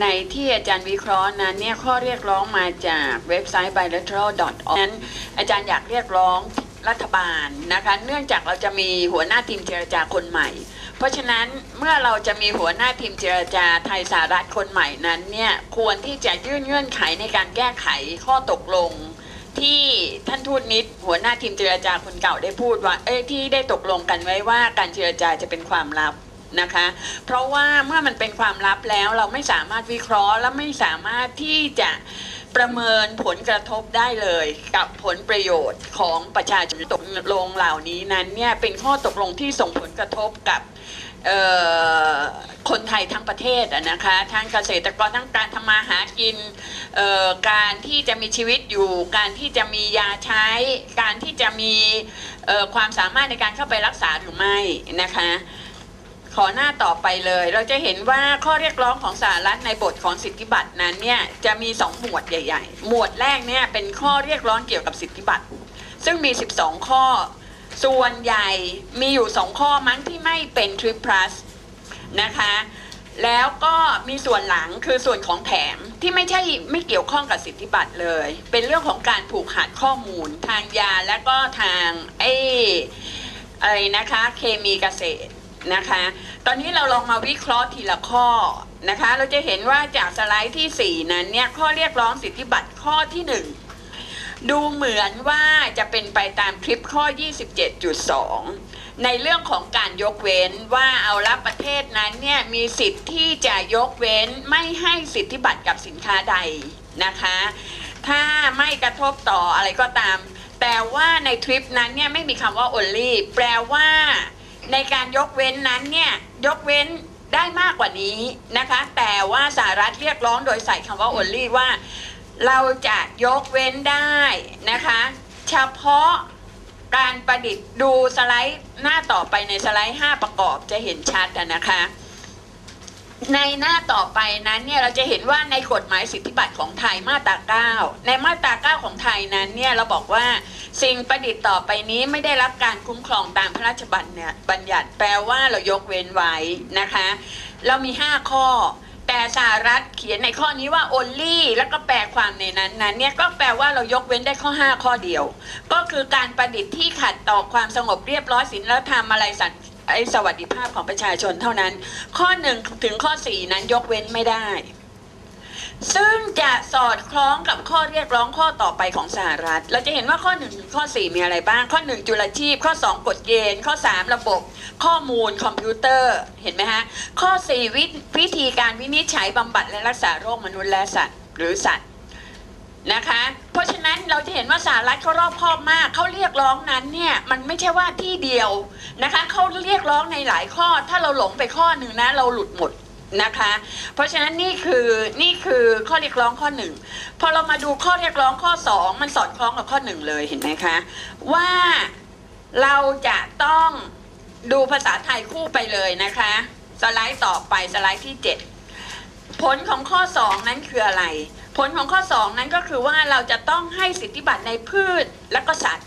ในที่อาจารย์วิเคราะห์นั้นเนี่ยข้อเรียกร้องมาจากเว็บไซต์ bilateral.org นั้นอาจารย์อยากเรียกร้องรัฐบาลนะคะเนื่องจากเราจะมีหัวหน้าทีมเจรจาคนใหม่ เพราะฉะนั้นเมื่อเราจะมีหัวหน้าทีมเจรจาไทยสหรัฐคนใหม่นั้นเนี่ยควรที่จะยื่นเงื่อนไขในการแก้ไขข้อตกลง ที่ท่านทูตนิดหัวหน้าทีมเจรจาคนเก่าได้พูดว่าเอ้ยที่ได้ตกลงกันไว้ว่าการเจรจาจะเป็นความลับ นะคะ เพราะว่าเมื่อมันเป็นความลับแล้วเราไม่สามารถวิเคราะห์ และไม่สามารถที่จะประเมินผลกระทบได้เลยกับผลประโยชน์ของประชาชนตกลงเหล่านี้นั้นเนี่ยเป็นข้อตกลงที่ส่งผลกระทบกับคนไทยทั้งประเทศอะนะคะทั้งเกษตรกรทั้งการทำมาหากินการที่จะมีชีวิตอยู่ การที่จะมียาใช้ การที่จะมีความสามารถในการเข้าไปรักษาหรือไม่นะคะ ขอหน้าต่อไปเลย เราจะเห็นว่าข้อเรียกร้องของสหรัฐในบทของสิทธิบัตรนั้นเนี่ยจะมีสองหมวดใหญ่ ๆ หมวดแรกเนี่ยเป็นข้อเรียกร้องเกี่ยวกับสิทธิบัตรซึ่งมี 12 ข้อ ส่วนใหญ่มีอยู่ 2 ข้อมั้งที่ไม่เป็น Trip Plus นะคะแล้วก็มีส่วนหลังคือส่วนของแถมที่ไม่ใช่ไม่เกี่ยวข้องกับสิทธิบัตรเลย เป็นเรื่องของการผูกขาดข้อมูล ทางยาและก็ทางไอ้อะไรนะคะเคมีเกษตร นะคะ ตอนนี้เราลองมาวิเคราะห์ทีละข้อนะคะ เราจะเห็นว่าจากสไลด์ที่ 4 นั้นเนี่ยข้อเรียกร้องสิทธิบัตรข้อที่ 1 ดูเหมือนว่าจะเป็นไปตามคลิปข้อ 27.2 ในเรื่องของการยกเว้นว่าเอาละประเทศนั้นเนี่ยมีสิทธิ์ที่จะยกเว้นไม่ให้สิทธิบัตรกับสินค้าใดนะคะ ถ้าไม่กระทบต่ออะไรก็ตาม แต่ว่าในทริปนั้นเนี่ยไม่มีคำว่า only แปลว่า ในการยกเว้นนั้นเนี่ยยกเว้นได้มากกว่านี้นะคะ แต่ว่าสหรัฐเรียกร้องโดยใส่คำว่า only ว่า เราจะยกเว้นได้นะคะ เฉพาะการประดิษฐ์ดูสไลด์หน้าต่อไปในสไลด์ 5 ประกอบจะเห็นชัดนะคะ ในหน้าต่อไปนั้นเนี่ยเราจะเห็นว่าในกฎหมายสิทธิบัตรของไทยมาตรา 9 ในมาตรา 9 ของไทยนั้นเนี่ยเราบอกว่าสิ่งประดิษฐ์ต่อไปนี้ไม่ได้รับการคุ้มครองตามพระราชบัญญัติบัญญัติแปลว่าเรายกเว้นไว้นะคะ เรามี 5 ข้อ แต่สหรัฐเขียนในข้อนี้ว่า only แล้วก็แปลความในนั้นนั้นเนี่ยก็แปลว่าเรายกเว้นได้ข้อ 5 ข้อเดียว ก็คือการประดิษฐ์ที่ขัดต่อความสงบเรียบร้อยศีลธรรมอะไรสัน สวัสดิภาพของประชาชนเท่านั้น ข้อหนึ่งถึงข้อสี่นั้นยกเว้นไม่ได้ ซึ่งจะสอดคล้องกับข้อเรียกร้องข้อต่อไปของสหรัฐ เราจะเห็นว่าข้อ1ถึงข้อ 4 มีอะไรบ้าง ข้อ 1 จุลชีพ ข้อ 2 กฎเกณฑ์ ข้อ 3 ระบบ ข้อมูลคอมพิวเตอร์เห็นไหมฮะข้อ 4 วิวิธีการวินิจฉัยบำบัดและรักษาโรคมนุษย์และสัตว์ หรือสัตว์ นะคะ เพราะฉะนั้นเราจะเห็นว่าสหรัฐเขารอบคอบมากเขาเรียกร้องนั้นเนี่ยมันไม่ใช่ว่าที่เดียวนะคะเขาเรียกร้องในหลายข้อ ถ้าเราหลงไปข้อหนึ่งนะเราหลุดหมดนะคะ เพราะฉะนั้นนี่คือนี่คือข้อเรียกร้องข้อหนึ่งพอเรามาดูข้อเรียกร้องข้อสองมันสอดคล้องกับข้อหนึ่งเลยเห็นไหมคะว่าเราจะต้องดูภาษาไทยคู่ไปเลยนะคะ สไลด์ต่อไปสไลด์ที่เจ็ดผลของข้อ 2 นั้นคืออะไร ผลของข้อ 2 นั้นก็คือว่าเราจะต้องให้สิทธิบัตรในพืชและก็สัตว์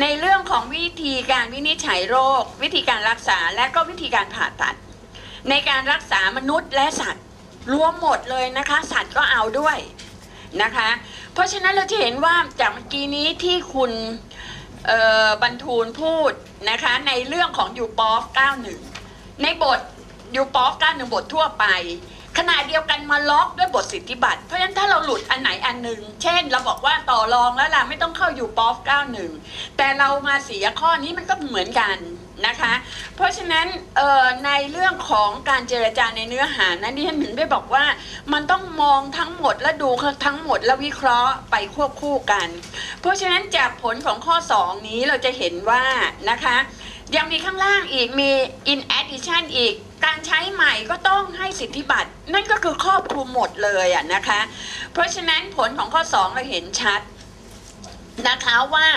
ในเรื่องของวิธีการวินิจฉัยโรค วิธีการรักษาและก็วิธีการผ่าตัด ในการรักษามนุษย์และสัตว์ รวมหมดเลยนะคะ สัตว์ก็เอาด้วยนะคะ เพราะฉะนั้นเราจะเห็นว่าจากเมื่อกี้นี้ที่คุณบรรทูลพูดนะคะในเรื่องของยูปอฟ91 ในบทยูปอฟ91 บททั่วไป ขณะเดียวกันมาล็อกด้วยบทสิทธิบัตร เพราะฉะนั้นถ้าเราหลุดอันไหนอันหนึ่ง เช่น เราบอกว่าต่อรองแล้วล่ะไม่ต้องเข้าอยู่ปอฟ91 แต่เรามาเสียข้อนี้มันก็เหมือนกันนะคะ เพราะฉะนั้นในเรื่องของการเจรจาในเนื้อหานั้นที่ฉันถึงได้บอกว่ามันต้องมองทั้งหมดและดูทั้งหมดและวิเคราะห์ไปควบคู่กัน เพราะฉะนั้นจากผลของข้อ 2 นี้เราจะเห็นว่านะคะ ยังมีข้างล่างอีกมี in addition อีก การใช้ใหม่ก็ต้องให้สิทธิบัตรนั่นก็คือครอบคลุมหมดเลยอะนะคะ เพราะฉะนั้นผลของข้อ 2 เราเห็นชัดนะคะว่า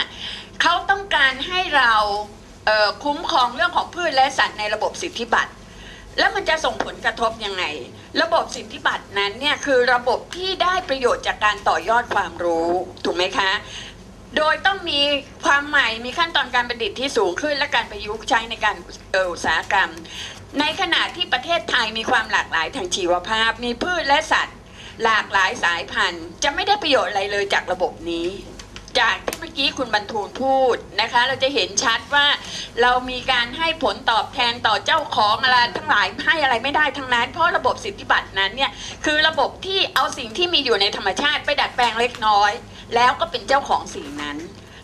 เขาต้องการให้เราเคุ้มครองเรื่องของพืชและสัตว์ในระบบสิทธิบัตรแล้วมันจะส่งผลกระทบยังไง ระบบสิทธิบัตรนั้นเนี่ยคือระบบที่ได้ประโยชน์จากการต่อยอดความรู้ถูกไหมคะโดยต้องมีความใหม่มีขั้นตอนการประดิษฐ์ที่สูงขึ้นและการประยุกต์ใช้ในการอุตสาหกรรม ในขณะที่ประเทศไทยมีความหลากหลายทางชีวภาพ มีพืชและสัตว์ หลากหลายสายพันธุ์ จะไม่ได้ประโยชน์อะไรเลยจากระบบนี้ จากที่เมื่อกี้คุณบรรทูลพูดนะคะ เราจะเห็นชัดว่าเรามีการให้ผลตอบแทนต่อเจ้าของอะไรทั้งหลายให้อะไรไม่ได้ทั้งนั้น เพราะระบบสิทธิบัตรนั้นเนี่ยคือระบบที่เอาสิ่งที่มีอยู่ในธรรมชาติไปดัดแปลงเล็กน้อย แล้วก็เป็นเจ้าของสิ่งนั้น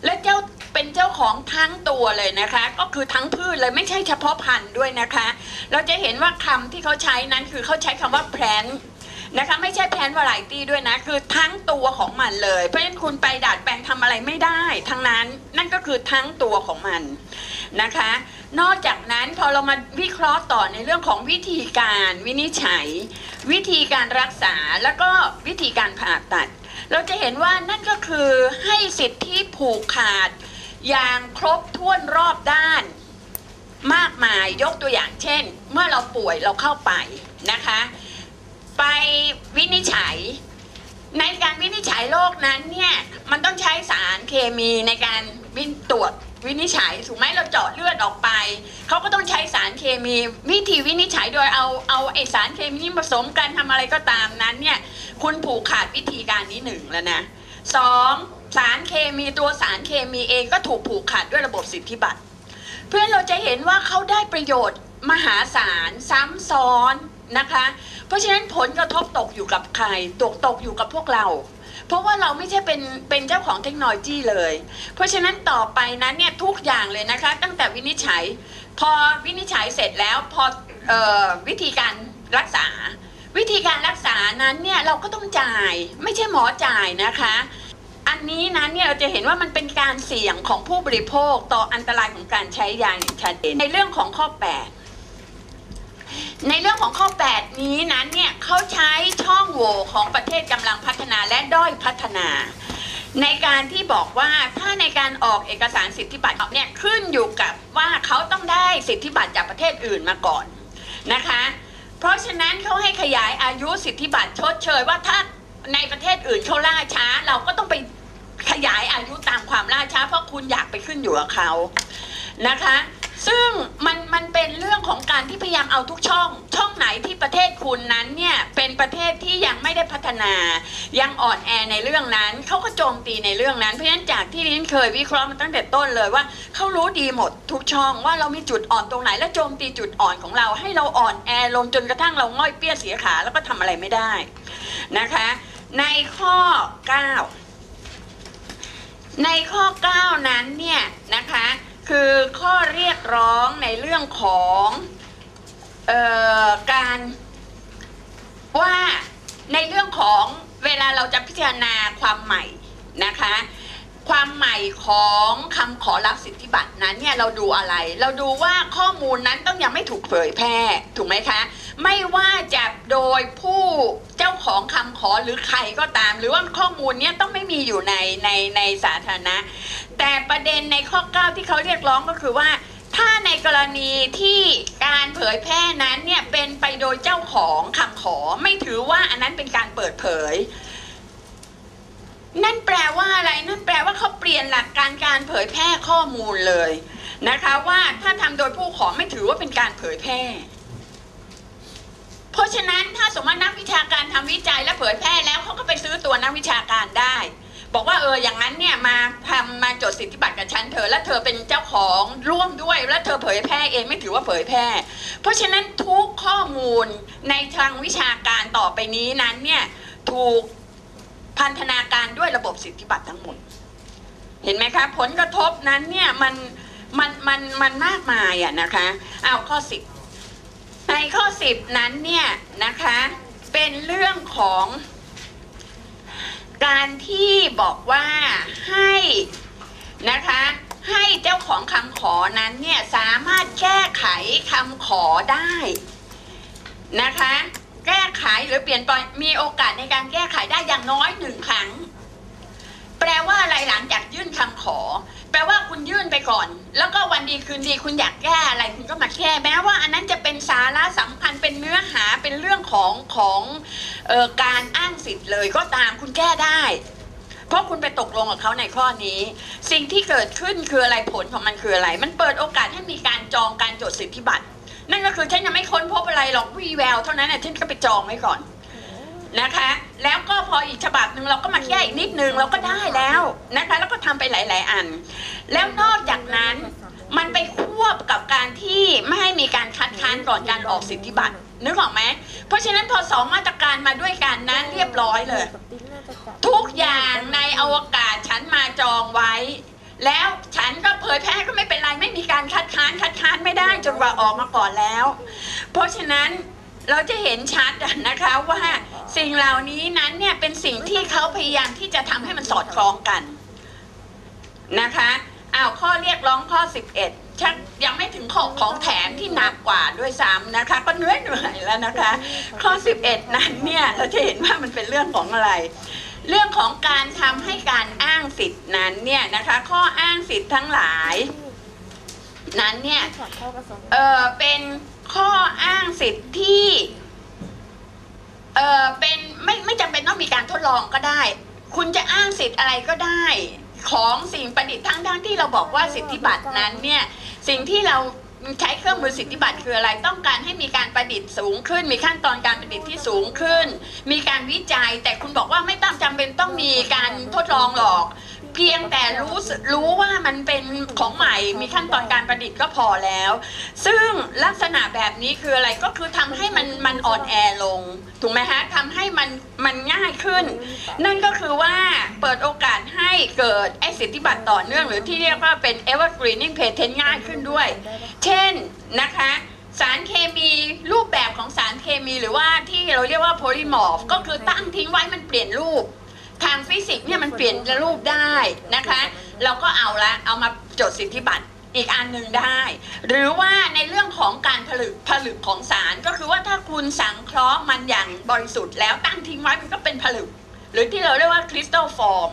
และเจ้า เป็นเจ้าของทั้งตัวเลยนะคะ ก็คือทั้งพืชเลยไม่ใช่เฉพาะพันธุ์ด้วยนะคะ เราจะเห็นว่าคำที่เขาใช้นั้นคือเขาใช้คำว่าแพลนนะคะไม่ใช่แพลนวาไรตี้ด้วยนะ คือทั้งตัวของมันเลย เพราะฉะนั้นคุณไปดัดแปลงทำอะไรไม่ได้ ทั้งนั้นนั่นก็คือทั้งตัวของมันนะคะ นอกจากนั้นพอเรามาวิเคราะห์ต่อในเรื่องของวิธีการวินิจฉัย วิธีการรักษาแล้วก็วิธีการผ่าตัด เราจะเห็นว่านั่นก็คือให้สิทธิผูกขาด อย่างครบถ้วนรอบด้าน มากมายยกตัวอย่างเช่น เมื่อเราป่วยเราเข้าไปนะคะ ไปวินิจฉัย ในการวินิจฉัยโรคนั้นเนี่ยมันต้องใช้สารเคมีในการวินตรวจวินิจฉัยถูกไหมเราเจาะเลือดออกไปเขาก็ต้องใช้สารเคมีวิธีวินิจฉัยโดยเอาเอาไอสารเคมีผสมกันทำอะไรก็ตามนั้นเนี่ยคุณผูกขาดวิธีการนี้หนึ่งแล้วนะ สองสารเคมีตัวสารเคมีเองก็ถูกผูกขาดด้วยระบบสิทธิบัตร เพื่อนเราจะเห็นว่าเขาได้ประโยชน์มหาศาลซ้ำซ้อนนะคะ เพราะฉะนั้นผลกระทบตกอยู่กับใคร ตกตกอยู่กับพวกเรา เพราะว่าเราไม่ใช่เป็นเป็นเจ้าของเทคโนโลยีเลย เพราะฉะนั้นต่อไปนั้นเนี่ยทุกอย่างเลยนะคะ ตั้งแต่วินิจฉัย พอวินิจฉัยเสร็จแล้วพอออวิธีการรักษา วิธีการรักษานั้นเนี่ยเราก็ต้องจ่าย ไม่ใช่หมอจ่ายนะคะ อันนี้นั้นเนี่ยเราจะเห็นว่ามันเป็นการเสี่ยงของผู้บริโภคต่ออันตรายของการใช้ยาอย่างชัดเจนในเรื่องของข้อ 8 ในเรื่องของข้อ 8 นี้นั้นเนี่ยเขาใช้ช่องโหว่ของประเทศกำลังพัฒนาและด้อยพัฒนา ในการที่บอกว่าถ้าในการออกเอกสารสิทธิบัตรเนี่ยขึ้นอยู่กับว่าเขาต้องได้สิทธิบัตรจากประเทศอื่นมาก่อนนะคะ เพราะฉะนั้นเขาให้ขยายอายุสิทธิบัตรชดเชยว่าถ้าในประเทศอื่นเขาล่าช้า เราก็ต้องไปขยายอายุตามความล่าช้า เพราะคุณอยากไปขึ้นอยู่กับเขานะคะ ซึ่งมันมันเป็นเรื่องของการที่พยายามเอาทุกช่อง ช่องไหนที่ประเทศคุณนั้นเนี่ยเป็นประเทศที่ยังไม่ได้พัฒนา ยังอ่อนแอในเรื่องนั้นเขาก็โจมตีในเรื่องนั้นเพราะฉะนั้นจากที่ลิ้นเคยวิเคราะห์มาตั้งแต่ต้นเลยว่าเขารู้ดีหมดทุกช่องว่าเรามีจุดอ่อนตรงไหนและโจมตีจุดอ่อนของเรา ให้เราอ่อนแอลงจนกระทั่งเราง่อยเปี้ยเสียขาแล้วก็ทำอะไรไม่ได้นะคะ ในข้อ 9 ในข้อ 9 นั้นเนี่ยนะคะ คือข้อเรียกร้องในเรื่องของออการว่าในเรื่องของเวลาเราจะพิจารณาความใหม่นะคะ ความใหม่ของคำขอรับสิทธิบัตรนั้นเนี่ยเราดูอะไร เราดูว่าข้อมูลนั้นต้องยังไม่ถูกเผยแพร่ถูกไหมคะ ไม่ว่าจะโดยผู้เจ้าของคำขอหรือใครก็ตาม หรือว่าข้อมูลเนี้ยต้องไม่มีอยู่ในในในสาธารณะ แต่ประเด็นในข้อ 9 ที่เขาเรียกร้องก็คือว่า ถ้าในกรณีที่การเผยแพร่นั้นเนี่ยเป็นไปโดยเจ้าของคำขอไม่ถือว่าอันนั้นเป็นการเปิดเผย นั่นแปลว่าอะไร นั่นแปลว่าเขาเปลี่ยนหลักการการเผยแพร่ข้อมูลเลยนะคะว่าถ้าทำโดยผู้ขอไม่ถือว่าเป็นการเผยแพร่ เพราะฉะนั้นถ้าสมมตินักวิชาการทำวิจัยและเผยแพร่แล้วเขาก็ไปซื้อตัวนักวิชาการได้ บอกว่าเอออย่างนั้นเนี่ยมาทำมาจดสิทธิบัตรกับฉันเธอ และเธอเป็นเจ้าของร่วมด้วย และเธอเผยแพร่เองไม่ถือว่าเผยแพร่ เพราะฉะนั้นทุกข้อมูลในทางวิชาการต่อไปนี้นั้นเนี่ยถูก พันธนาการด้วยระบบสิทธิบัตรทั้งหมด เห็นไหมคะ ผลกระทบนั้นเนี่ยมันมันมันมันมากมายอะนะคะเอาข้อสิบในข้อสิบนั้นเนี่ยนะคะ เป็นเรื่องของการที่บอกว่าให้นะคะให้เจ้าของคำขอนั้นเนี่ยสามารถแก้ไขคำขอได้นะคะ แก้ไขหรือเปลี่ยนแปลมีโอกาสในการแก้ไขได้อย่างน้อยหนึ่งครั้ง แปลว่าอะไรหลังจากยื่นคำขอ แปลว่าคุณยื่นไปก่อน แล้วก็วันดีคืนดีคุณอยากแก้อะไรคุณก็มาแก้แม้ว่า อันนั้นจะเป็นสาระสำคัญเป็นเนื้อหาเป็นเรื่องของของออการอ้างสิทธิ์เลยก็ตามคุณแก้ได้ เพราะคุณไปตกลงกับเขาในข้อนี้ สิ่งที่เกิดขึ้นคืออะไรผลของมันคืออะไร มันเปิดโอกาสให้มีการจองการจดสิทธิบัตร นั่นก็คือฉันยังไม่ค้นพบอะไรหรอกวีแววเท่านั้นน่ะฉันก็ไปจองไว้ก่อนนะคะ แล้วก็พออีกฉบับหนึ่งเราก็มาแก้อีกนิดนึงเราก็ได้แล้วนะคะ แล้วก็ทำไปหลาย ๆ อัน แล้วนอกจากนั้นมันไปควบกับการที่ไม่ให้มีการคัดค้านก่อนการออกสิทธิบัตรนึกออกไหมเพราะฉะนั้นพอสองมาตรการมาด้วยกันนั้นเรียบร้อยเลย ทุกอย่างในอวกาศฉันมาจองไว้ แล้วฉันก็เผยแพร่ก็ไม่เป็นไรไม่มีการคัดค้านคัดค้านไม่ได้จนกว่าออกมาก่อนแล้ว เพราะฉะนั้นเราจะเห็นชัดนะคะว่าสิ่งเหล่านี้นั้นเนี่ยเป็นสิ่งที่เขาพยายามที่จะทำให้มันสอดคล้องกันนะคะอ้าวข้อเรียกร้องข้อ 11ชักยังไม่ถึงของของแถมที่หนักกว่าด้วยซ้ำนะคะ ก็เหนื่อยเหนื่อยแล้วนะคะ ข้อ 11 นั้นเนี่ยเราจะเห็นว่ามันเป็นเรื่องของอะไร เรื่องของการทำให้การอ้างสิทธินั้นเนี่ยนะคะ ข้ออ้างสิทธิ์ทั้งหลาย นั้นเนี่ยเออเป็นข้ออ้างสิทธิ์ที่เออเป็นไม่ไม่จำเป็นต้องมีการทดลองก็ได้ คุณจะอ้างสิทธิ์อะไรก็ได้ ของสิ่งประดิษฐ์ทั้งทั้งที่เราบอกว่าสิทธิบัตรนั้นเนี่ยสิ่งที่เรา ใช้เครื่องมือสิทธิบัตรคืออะไรต้องการให้มีการประดิษฐ์สูงขึ้น มีขั้นตอนการประดิษฐ์ที่สูงขึ้น มีการวิจัย แต่คุณบอกว่าไม่ต้องจำเป็นต้องมีการทดลองหรอก เพียงแต่รู้สึกรู้ว่ามันเป็นของใหม่มีขั้นตอนการประดิษฐ์ก็พอแล้ว ซึ่งลักษณะแบบนี้คืออะไรก็คือทำให้มันมันอ่อนแอลง ถูกไหมฮะทำให้มันมันง่ายขึ้น นั่นก็คือว่าเปิดโอกาสให้เกิดไอ้สิทธิบัตรต่อเนื่อง หรือที่เรียกว่าเป็น evergreening patent ง่ายขึ้นด้วย เช่นนะคะสารเคมีรูปแบบของสารเคมีหรือว่าที่เราเรียกว่า polymorph ก็คือตั้งทิ้งไว้มันเปลี่ยนรูป ทางฟิสิกส์เนี่ยมันเปลี่ยนรูปได้นะคะ เราก็เอาละเอามาจดสิทธิบัตรอีกอันหนึ่งได้ หรือว่าในเรื่องของการผลึกผลึกของสารก็คือว่าถ้าคุณสังเคราะห์มันอย่างบริสุทธิ์แล้วตั้งทิ้งไว้มันก็เป็นผลึก หรือที่เราเรียกว่าคริสตัลฟอร์ม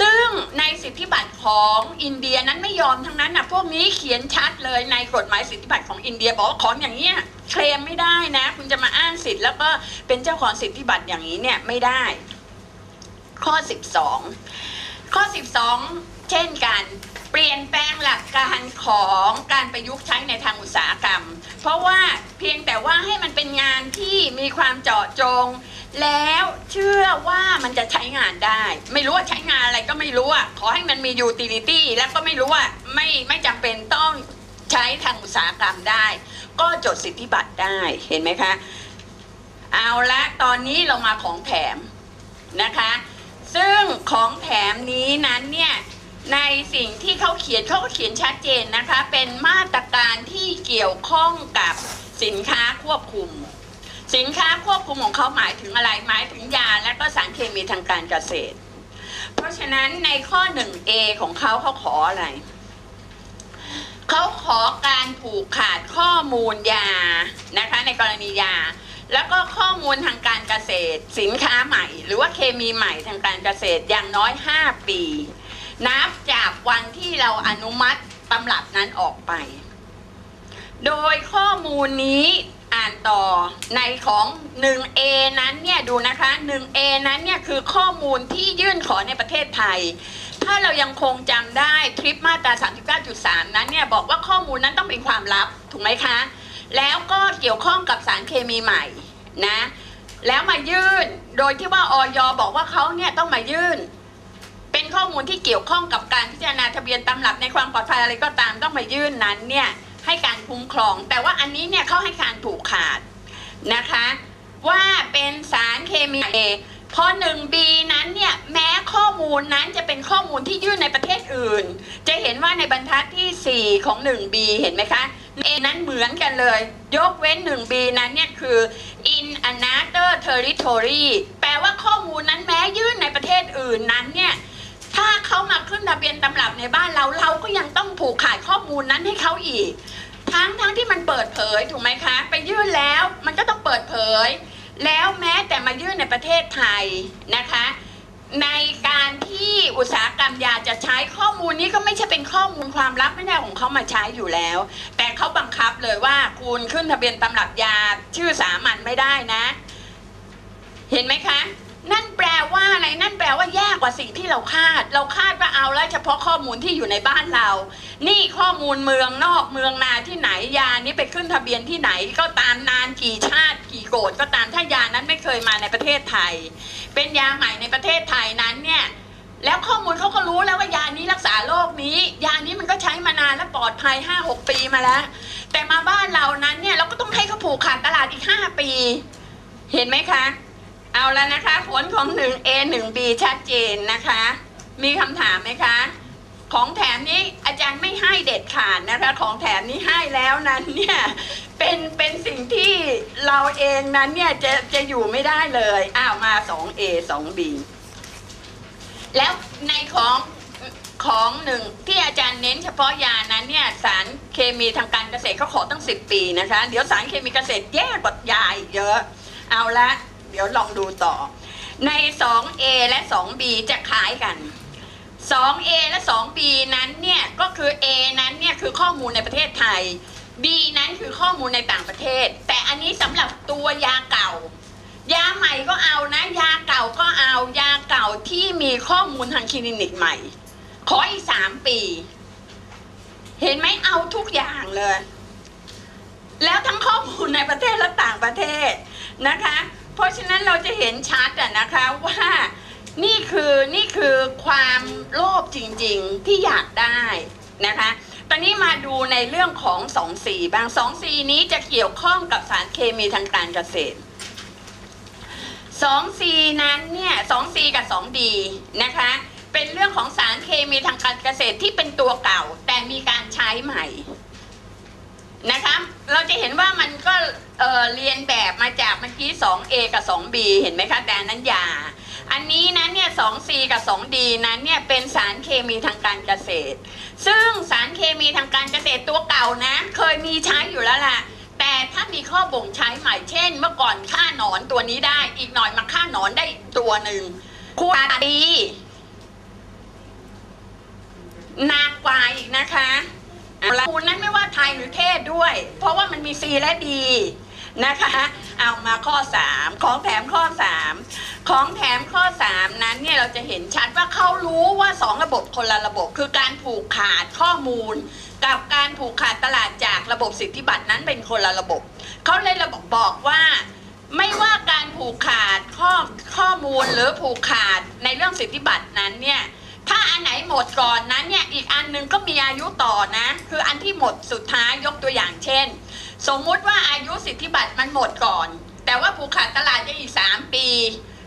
ซึ่งในสิทธิบัตรของอินเดียนั้นไม่ยอมทั้งนั้นนะพวกนี้เขียนชัดเลยในกฎหมายสิทธิบัตรของอินเดียบอกว่าของอย่างเนี้ยเคลมไม่ได้นะ คุณจะมาอ้างสิทธิ์แล้วก็เป็นเจ้าของสิทธิบัตรอย่างนี้เนี่ยไม่ได้ ข้อ 12 ข้อ 12 เช่นกันเปลี่ยนแปลงหลักการของการประยุกต์ใช้ในทางอุตสาหกรรม เพราะว่าเพียงแต่ว่าให้มันเป็นงานที่มีความเจาะจง แล้วเชื่อว่ามันจะใช้งานได้ ไม่รู้ว่าใช้งานอะไรก็ไม่รู้อะขอให้มันมียูทิลิตี้แล้วก็ไม่รู้ว่าไม่ไม่จำเป็นต้องใช้ทางอุตสาหกรรมได้ ก็จดสิทธิบัตรได้เห็นไหมคะ เอาละตอนนี้เรามาของแถมนะคะ ซึ่งของแถมนี้นั้นเนี่ยในสิ่งที่เขาเขียนเขาก็เขียนชัดเจนนะคะ เป็นมาตรการที่เกี่ยวข้องกับสินค้าควบคุม สินค้าควบคุมของเขาหมายถึงอะไรหมายถึงยาและก็สารเคมีทางการเกษตร เพราะฉะนั้นในข้อ 1A ของเขาเขาขออะไรเขาขอการผูกขาดข้อมูลยานะคะ ในกรณียา แล้วก็ข้อมูลทางการเกษตร สินค้าใหม่ หรือว่าเคมีใหม่ทางการเกษตรอย่างน้อย 5 ปี นับจากวันที่เราอนุมัติตำรับนั้นออกไป โดยข้อมูลนี้อ่านต่อในของ 1A นั้นเนี่ยดูนะคะ 1A นั้นเนี่ยคือข้อมูลที่ยื่นขอในประเทศไทย ถ้าเรายังคงจำได้ทริปมาตรา 39.3 นั้นเนี่ยบอกว่าข้อมูลนั้นต้องเป็นความลับ ถูกไหมคะ แล้วก็เกี่ยวข้องกับสารเคมีใหม่นะแล้วมายื่นโดยที่ว่าออยบอกว่าเขาเนี่ยต้องมายื่น เป็นข้อมูลที่เกี่ยวข้องกับการพิจารณาทะเบียนตำรับในความปลอดภัยอะไรก็ตามต้องมายื่นนั้นเนี่ยให้การคุ้มครอง แต่ว่าอันนี้เนี่ยเขาให้การผูกขาดนะคะ ว่าเป็นสารเคมีเอพอ 1B นั้นเนี่ยแม้ข้อมูลนั้นจะเป็นข้อมูลที่ยื่นในประเทศอื่น จะเห็นว่าในบรรทัดที่ 4 ของ 1B เห็นไหมคะ A นั้นเหมือนกันเลย ยกเว้น 1B นั้นเนี่ยคือ in another territory แปลว่าข้อมูลนั้นแม้ยื่นในประเทศอื่นนั้นเนี่ยถ้าเขามาขึ้นทะเบียนตำรับในบ้านเราเราก็ยังต้องผูกขาดข้อมูลนั้นให้เขาอีก ทั้งทั้งที่มันเปิดเผยถูกไหมคะ ไปยื่นแล้วมันก็ต้องเปิดเผย แล้วแม้แต่มายื่นในประเทศไทยนะคะ ในการที่อุตสาหกรรมยาจะใช้ข้อมูลนี้ก็ไม่ใช่เป็นข้อมูลความลับไม่ได้ของเขามาใช้อยู่แล้ว แต่เขาบังคับเลยว่าคุณขึ้นทะเบียนตำรับยาชื่อสามัญไม่ได้นะ เห็นไหมคะ นั่นแปลว่าอะไรนั่นแปลว่าแย่กว่าสิ่งที่เราคาด เราคาดว่าเอาแล้วเฉพาะข้อมูลที่อยู่ในบ้านเรา นี่ข้อมูลเมืองนอกเมืองนาที่ไหนยานี้ไปขึ้นทะเบียนที่ไหนก็ตามนานกี่ชาติ กี่โกดก็ตามถ้ายานั้นไม่เคยมาในประเทศไทย เป็นยาใหม่ในประเทศไทยนั้นเนี่ยแล้วข้อมูลเขาก็รู้แล้วว่ายานี้รักษาโรคนี้ ยานี้มันก็ใช้มานานและปลอดภัยห้าหกปีมาแล้ว แต่มาบ้านเรานั้นเนี่ยเราก็ต้องให้เขาผูกขาดตลาดอีกห้าปี เห็นไหมคะ เอาแล้วนะคะผลของ 1A 1B ชัดเจนนะคะ มีคำถามไหมคะ ของแถมนี้อาจารย์ไม่ให้เด็ดขาดนะคะ ของแถมนี้ให้แล้วนั้นเนี่ยเป็นเป็นสิ่งที่เราเองนั้นเนี่ยจะจะอยู่ไม่ได้เลยอ้าวมา 2A 2B แล้วในของของหนึ่งที่อาจารย์เน้นเฉพาะยานั้นเนี่ยสารเคมีทางการเกษตรเขาขอตั้ง10ปีนะคะ เดี๋ยวสารเคมีเกษตรแย่กว่ายาอีกเยอะ เอาละ เดี๋ยวลองดูต่อ ใน 2A และ 2B จะคล้ายกัน 2A และ 2B นั้นเนี่ยก็คือ A นั้นเนี่ยคือข้อมูลในประเทศไทย B นั้นคือข้อมูลในต่างประเทศ แต่อันนี้สำหรับตัวยาเก่า ยาใหม่ก็เอานะ ยาเก่าก็เอายาเก่าที่มีข้อมูลทางคลินิกใหม่ ขออีกสามปี เห็นไหมเอาทุกอย่างเลย แล้วทั้งข้อมูลในประเทศและต่างประเทศนะคะ เพราะฉะนั้นเราจะเห็นชัดอะนะคะว่า นี่คือนี่คือความโลภจริงๆที่อยากได้นะคะ ตอนนี้มาดูในเรื่องของ 2C บาง 2C นี้จะเกี่ยวข้องกับสารเคมีทางการเกษตร 2C นั้นเนี่ย 2C กับ 2D นะคะ เป็นเรื่องของสารเคมีทางการเกษตรที่เป็นตัวเก่า แต่มีการใช้ใหม่นะคะเราจะเห็นว่ามันก็เออเรียนแบบมาจากเมื่อกี้ 2A กับ 2B เห็นไหมคะแต่นั้นยา อันนี้นั้นเนี่ย 2C กับ 2D นั้นเนี่ยเป็นสารเคมีทางการเกษตร ซึ่งสารเคมีทางการเกษตรตัวเก่านะ เคยมีใช้อยู่แล้วล่ะ แต่ถ้ามีข้อบ่งใช้ใหม่เช่น เมื่อก่อนฆ่าหนอนตัวนี้ได้ อีกหน่อยมาฆ่าหนอนได้อีกตัวหนึ่งควรดีนักว่าอีกนะคะคูณนั้นไม่ว่าไทยหรือเทศด้วย เพราะว่ามันมี C และ D นะคะ เอามาข้อ 3 ของแถมข้อ 3 ของแถมข้อ 3 นั้นเนี่ยเราจะเห็นชัดว่าเขารู้ว่า 2 ระบบคนละระบบ คือการผูกขาดข้อมูล กับการผูกขาดตลาดจากระบบสิทธิบัตรนั้นเป็นคนละระบบ เขาเลยระบบบอกว่าไม่ว่าการผูกขาดข้อข้อมูลหรือผูกขาดในเรื่องสิทธิบัตรนั้นเนี่ยถ้าอันไหนหมดก่อนนั้นเนี่ยอีกอันหนึงก็มีอายุต่อนะ คืออันที่หมดสุดท้ายยกตัวอย่างเช่น สมมุติว่าอายุสิทธิบัตรมันหมดก่อน แต่ว่าผูกขาดตลาดจะอีก3ปี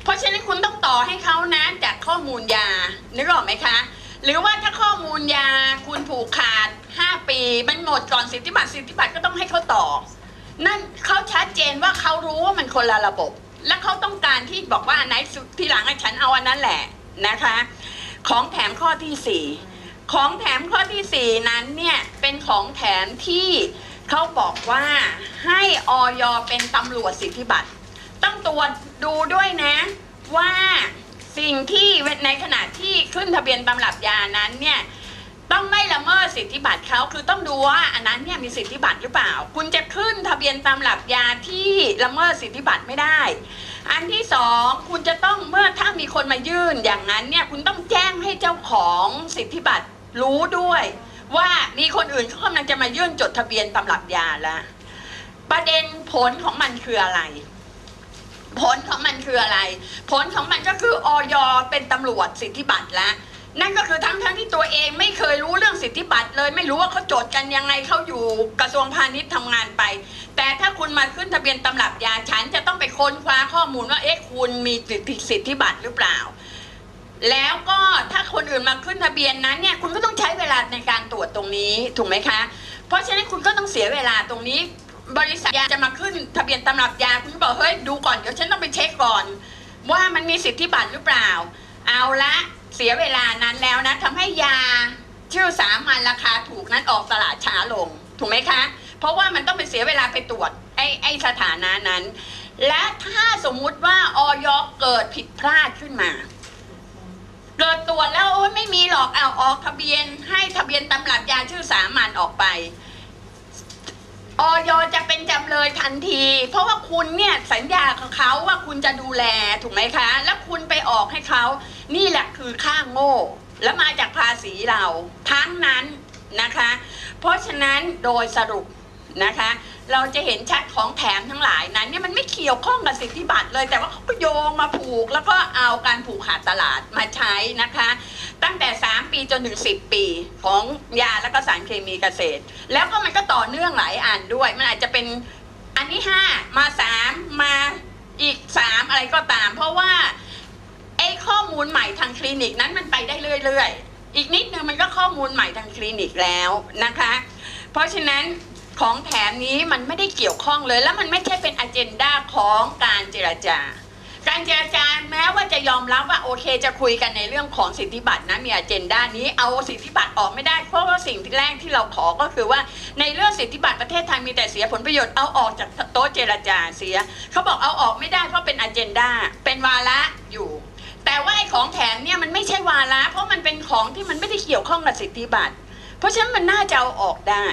เพราะฉะนั้นคุณต้องต่อให้เขานะจากข้อมูลยานึกออกไหมคะ หรือว่าถ้าข้อมูลยาคุณผูกขาด 5 ปี มันหมดก่อนสิทธิบัตรสิทธิบัตรก็ต้องให้เขาต่อ นั่นเขาชัดเจนว่าเขารู้ว่ามันคนละระบบ และเขาต้องการที่บอกว่าอันไหนสุดที่หลังให้ฉันเอาอันนั้นแหละนะคะ ของแถมข้อที่สี่ของแถมข้อที่สี่นั้นเนี่ยเป็นของแถมที่ เขาบอกว่าให้ออยเป็นตำรวจสิทธิบัตร ต้องตรวจดูด้วยนะว่าสิ่งที่ในขณะที่ขึ้นทะเบียนตำรับยานั้นเนี่ยต้องไม่ละเมิดสิทธิบัตรเขาคือต้องดูว่าอันนั้นเนี่ยมีสิทธิบัตรหรือเปล่า คุณจะขึ้นทะเบียนตำรับยาที่ละเมิดสิทธิบัตรไม่ได้ อันที่สองคุณจะต้องเมื่อถ้ามีคนมายื่นอย่างนั้นเนี่ยคุณต้องแจ้งให้เจ้าของสิทธิบัตรรู้ด้วย ว่ามีคนอื่นเขากำลังจะมายื่นจดทะเบียนตำรับยาแล้วประเด็นผลของมันคืออะไร ผลของมันคืออะไร ผลของมันก็คือออยเป็นตำรวจสิทธิบัตรแล้วนั่นก็คือทั้งทั้งที่ตัวเองไม่เคยรู้เรื่องสิทธิบัตรเลย ไม่รู้ว่าเขาจดกันยังไงเขาอยู่กระทรวงพาณิชย์ทำงานไป แต่ถ้าคุณมาขึ้นทะเบียนตำรับยาฉันจะต้องไปค้นคว้าข้อมูลว่าเอ๊ะคุณมีสิทธิสิทธิบัตรหรือเปล่า แล้วก็ถ้าคนอื่นมาขึ้นทะเบียนนั้นเนี่ยคุณก็ต้องใช้เวลาในการตรวจตรงนี้ถูกไหมคะ เพราะฉะนั้นคุณก็ต้องเสียเวลาตรงนี้ บริษัทยาจะมาขึ้นทะเบียนตำรับยาคุณบอกเฮ้ยดูก่อนเดี๋ยวฉันต้องไปเช็คก่อน ว่ามันมีสิทธิบัตรหรือเปล่า เอาละเสียเวลานั้นแล้วนะทำให้ยาชื่อสามัญราคาถูกนั้นออกตลาดช้าลงถูกไหมคะ เพราะว่ามันต้องไปเสียเวลาไปตรวจไอ้ไอ้สถานะนั้น และถ้าสมมุติว่าออยเกิดผิดพลาดขึ้นมา เกิดตรวจแล้วโอ้ยไม่มีหรอกเอาออกทะเบียนให้ทะเบียนตำรับยาชื่อสามัญออกไปออยจะเป็นจำเลยทันที เพราะว่าคุณเนี่ยสัญญากับเขาว่าคุณจะดูแลถูกไหมคะ แล้วคุณไปออกให้เขานี่แหละคือค่าโง่ และมาจากภาษีเรา ทั้งนั้นนะคะ เพราะฉะนั้นโดยสรุป นะคะ เราจะเห็นชัดของแถมทั้งหลายนั้นเนี่ยมันไม่เกี่ยวข้องกับสิทธิบัตรเลย แต่ว่าเขาก็โยงมาผูก แล้วก็เอาการผูกขาดตลาดมาใช้นะคะ ตั้งแต่ 3 ปีจนถึง 10 ปีของยาและก็สารเคมีเกษตร แล้วก็มันก็ต่อเนื่องหลายอันด้วย มันอาจจะเป็นอันที่ 5 มา 3 มาอีก 3 อะไรก็ตาม เพราะว่าไอ้ข้อมูลใหม่ทางคลินิกนั้นมันไปได้เรื่อยๆอีกนิดนึงมันก็ข้อมูลใหม่ทางคลินิกแล้วนะคะ เพราะฉะนั้น ของแถมนี้มันไม่ได้เกี่ยวข้องเลย แล้วมันไม่ใช่เป็นอเจนดาของการเจรจาการเจรจาแม้ว่าจะยอมรับว่าโอเคจะคุยกันในเรื่องของสิทธิบัตรนะมีอเจนดานี้เอาสิทธิบัตรออกไม่ได้เพราะว่าสิ่งที่แรกที่เราขอก็คือว่า ในเรื่องสิทธิบัตรประเทศไทยมีแต่เสียผลประโยชน์เอาออกจากโต๊ะเจรจาเสียเขาบอกเอาออกไม่ได้เพราะเป็นอเจนดาเป็นวาระอยู่ แต่ว่าไอ้ของแถมเนี่ยมันไม่ใช่วาระเพราะมันเป็นของที่มันไม่ได้เกี่ยวข้องกับสิทธิบัตร เพราะฉะนั้นมันน่าจะเอาออกได้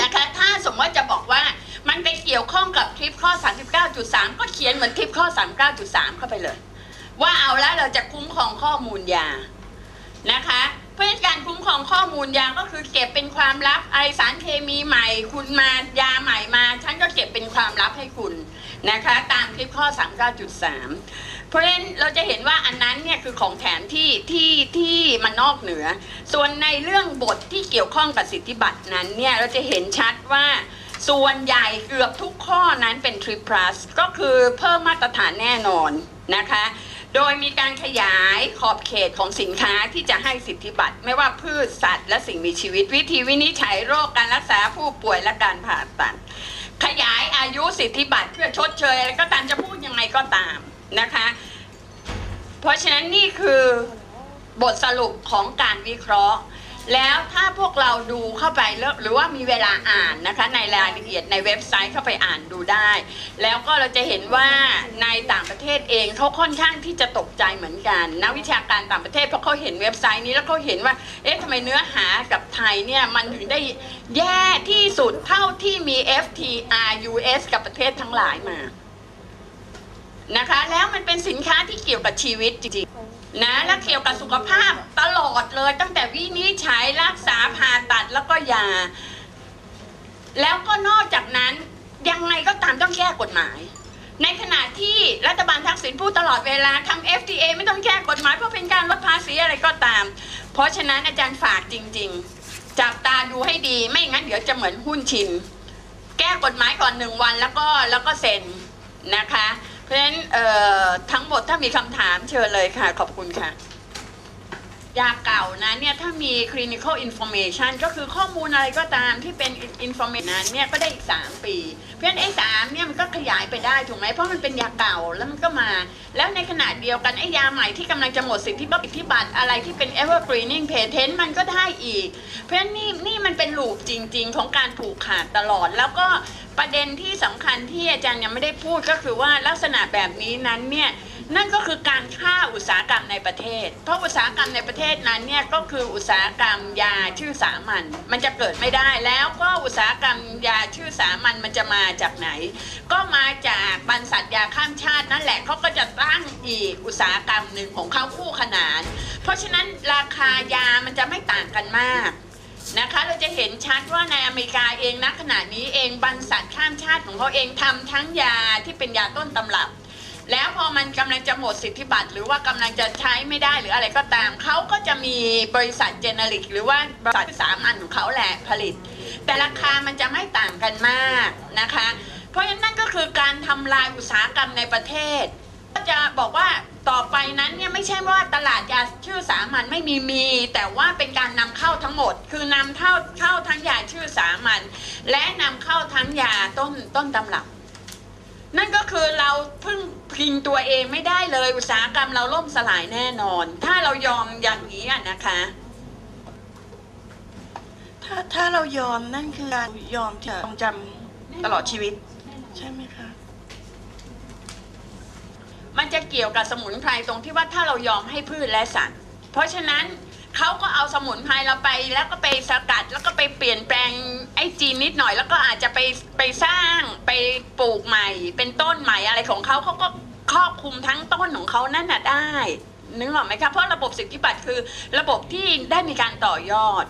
นะคะ ถ้าสมมติว่าจะบอกว่ามันไปเกี่ยวข้องกับคลิปข้อ 39.3 ก็เขียนเหมือนคลิปข้อ 39.3 เข้าไปเลย ว่าเอาแล้วเราจะคุ้มครองข้อมูลยานะคะเพื่อการคุ้มครองข้อมูลยาก็คือเก็บเป็นความลับไอสารเคมีใหม่ คุณมายาใหม่มาฉันก็เก็บเป็นความลับให้คุณนะคะ ตามคลิปข้อ 39.3 เพราะฉะนั้นเราจะเห็นว่าอันนั้นเนี่ยคือของแถมที่ที่ที่มันนอกเหนือ ส่วนในเรื่องบทที่เกี่ยวข้องกับสิทธิบัตรนั้นเนี่ยเราจะเห็นชัดว่าส่วนใหญ่เกือบทุกข้อนั้นเป็น Trip Plus ก็คือเพิ่มมาตรฐานแน่นอนนะคะ โดยมีการขยายขอบเขตของสินค้าที่จะให้สิทธิบัตร ไม่ว่าพืชสัตว์และสิ่งมีชีวิต วิธีวินิจฉัยโรคการรักษาผู้ป่วยและการผ่าตัด ขยายอายุสิทธิบัตรเพื่อชดเชยอะไรก็ตามจะพูดยังไงก็ตาม นะคะ เพราะฉะนั้นนี่คือบทสรุปของการวิเคราะห์ แล้วถ้าพวกเราดูเข้าไปหรือว่ามีเวลาอ่านนะคะ ในรายละเอียดในเว็บไซต์เข้าไปอ่านดูได้ แล้วก็เราจะเห็นว่าในต่างประเทศเองเขาค่อนข้างที่จะตกใจเหมือนกันนักวิชาการต่างประเทศเพราะเขาเห็นเว็บไซต์นี้แล้วเขาเห็นว่า เอ๊ะทำไมเนื้อหากับไทยเนี่ยมันถึงได้แย่ที่สุดเท่าที่มี FTR US กับประเทศทั้งหลายมา นะคะ แล้วมันเป็นสินค้าที่เกี่ยวกับชีวิตจริงๆนะและเกี่ยวกับสุขภาพตลอดเลย ตั้งแต่วินิจฉัยรักษาผ่าตัดแล้วก็ยา แล้วก็นอกจากนั้นยังไงก็ตามต้องแก้กฎหมาย ในขณะที่รัฐบาลทักษิณพูดตลอดเวลาทำ FTA ไม่ต้องแก้กฎหมายเพราะเป็นการลดภาษีอะไรก็ตาม เพราะฉะนั้นอาจารย์ฝากจริง ๆ จับตาดูให้ดีไม่งั้นเดี๋ยวจะเหมือนหุ้นชิน แก้กฎหมายก่อนหนึ่งวันแล้วก็แล้วก็เซ็นนะคะ เพราะฉะนั้นเอ่อทั้งหมดถ้ามีคำถามเชิญเลยค่ะ ขอบคุณค่ะ ยาเก่านะเนี่ยถ้ามี clinical information ก็คือข้อมูลอะไรก็ตามที่เป็น information นั้นเนี่ยก็ได้อีก 3 ปี เพราะฉะนั้นไอ้สามเนี่ยมันก็ขยายไปได้ถูกไหมเพราะมันเป็นยาเก่าแล้วมันก็มา แล้วในขณะเดียวกันไอ้ยาใหม่ที่กำลังจะหมดสิทธิบัตรสิทธิบัตรอะไรที่เป็น evergreening patent มันก็ได้อีก เพราะฉะนั้นนี่นี่มันเป็นลูปจริง ๆ ของการผูกขาดตลอดแล้วก็ประเด็นที่สำคัญที่อาจารย์ยังไม่ได้พูดก็คือว่าลักษณะแบบนี้นั้นเนี่ย นั่นก็คือการฆ่าอุตสาหกรรมในประเทศ เพราะอุตสาหกรรมในประเทศนั้นเนี่ยก็คืออุตสาหกรรมยาชื่อสามัญมันจะเกิดไม่ได้แล้วก็อุตสาหกรรมยาชื่อสามัญมันจะมาจากไหน ก็มาจากบรรษัทยาข้ามชาตินั่นแหละเขาก็จะตั้งอีกอุตสาหกรรมหนึ่งของเขาคู่ขนาน เพราะฉะนั้นราคายามันจะไม่ต่างกันมากนะคะเราจะเห็นชัดว่าในอเมริกาเองณขณะนี้เองบรรษัทข้ามชาติของเขาเองทำทั้งยาที่เป็นยาต้นตำรับ แล้วพอมันกำลังจะหมดสิทธิบัตรหรือว่ากำลังจะใช้ไม่ได้หรืออะไรก็ตาม เขาก็จะมีบริษัทเจเนริก หรือว่าบริษัทสามัญของเขาแหละผลิต แต่ราคามันจะไม่ต่างกันมากนะคะ เพราะฉะนั้นนั่นก็คือการทำลายอุตสาหกรรมในประเทศ ก็จะบอกว่าต่อไปนั้นเนี่ยไม่ใช่ว่าตลาดยาชื่อสามัญไม่มีมี แต่ว่าเป็นการนำเข้าทั้งหมด คือนำเข้าเข้าทั้งยาชื่อสามัญและนำเข้าทั้งยาต้นต้นตำรับ นั่นก็คือเราพึ่งพิงตัวเองไม่ได้เลย อุตสาหกรรมเราล่มสลายแน่นอน ถ้าเรายอมอย่างนี้อะนะคะ ถ้าถ้าเรายอมนั่นคือการยอมจะทรงจำตลอดชีวิต ใช่ไหมคะ มันจะเกี่ยวกับสมุนไพรตรงที่ว่าถ้าเรายอมให้พืชและสัตว์ เพราะฉะนั้น เขาก็เอาสมุนไพรเราไป แล้วก็ไปสกัด แล้วก็ไปเปลี่ยนแปลงไอ้จีนนิดหน่อย แล้วก็อาจจะไปไปสร้างไปปลูกใหม่ เป็นต้นใหม่อะไรของเขาเขาก็ครอบคลุมทั้งต้นของเขานั่นน่ะได้นึกออกไหมคะเพราะระบบสิทธิบัตรคือระบบที่ได้มีการต่อยอด